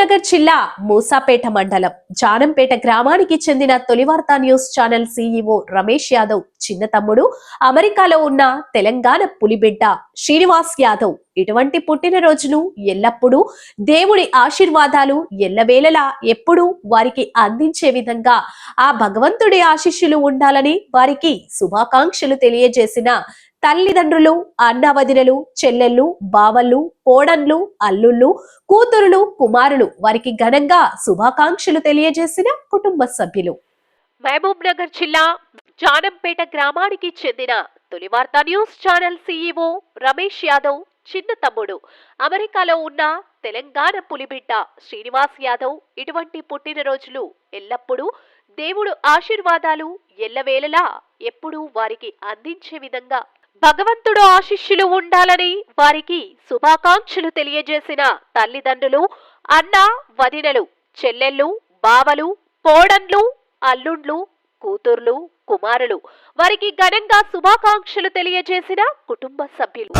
నగర్ జిల్లా మూసాపేట మండలం జానంపేట గ్రామానికి చెందిన Tolivartha news channel CEO Ramesh Yadav చిన్న తమ్ముడు అమెరికాలో ఉన్న తెలంగాణ పులిబిడ్డ శ్రీనివాస్ యాదవ్. ఇటువంటి పుట్టినరోజును ఎల్లప్పుడూ దేవుడి ఆశీర్వాదాలు ఎల్లవేళలా ఎప్పుడూ వారికి అందించే విధంగా ఆ భగవంతుడి ఆశీస్సులు ఉండాలని వారికి శుభాకాంక్షలు తెలియజేసిన తల్లిదండ్రులు అన్నవదినలు చెల్లెళ్ళు బావళ్ళు కోడన్లు అల్లుళ్ళు కూతురులు కుమారులు వారికి ఘనంగా శుభాకాంక్షలు తెలియజేసిన కుటుంబ సభ్యులు. మహబూబ్ నగర్ జిల్లా జానంపేట గ్రామానికి చెందిన Tolivartha news channel CEO Ramesh Yadav చిన్న తమ్ముడు. అమెరికాలో ఉన్న తెలంగాణ పులిబిడ్డ శ్రీనివాస్ యాదవ్ ఇటువంటి పుట్టినరోజులు ఎల్లప్పుడూ దేవుడు ఆశీర్వాదాలు ఎల్లవేళలా ఎప్పుడూ వారికి అందించే విధంగా భగవంతుడు ఆశిష్యులు ఉండాలని వారికి శుభాకాంక్షలు తెలియజేసిన తల్లిదండ్రులు అన్న వదినలు చెల్లెళ్ళు బావలు కోడన్లు అల్లుండ్లు కూతుర్లు కుమారులు వారికి ఘనంగా శుభాకాంక్షలు తెలియజేసిన కుటుంబ సభ్యులు.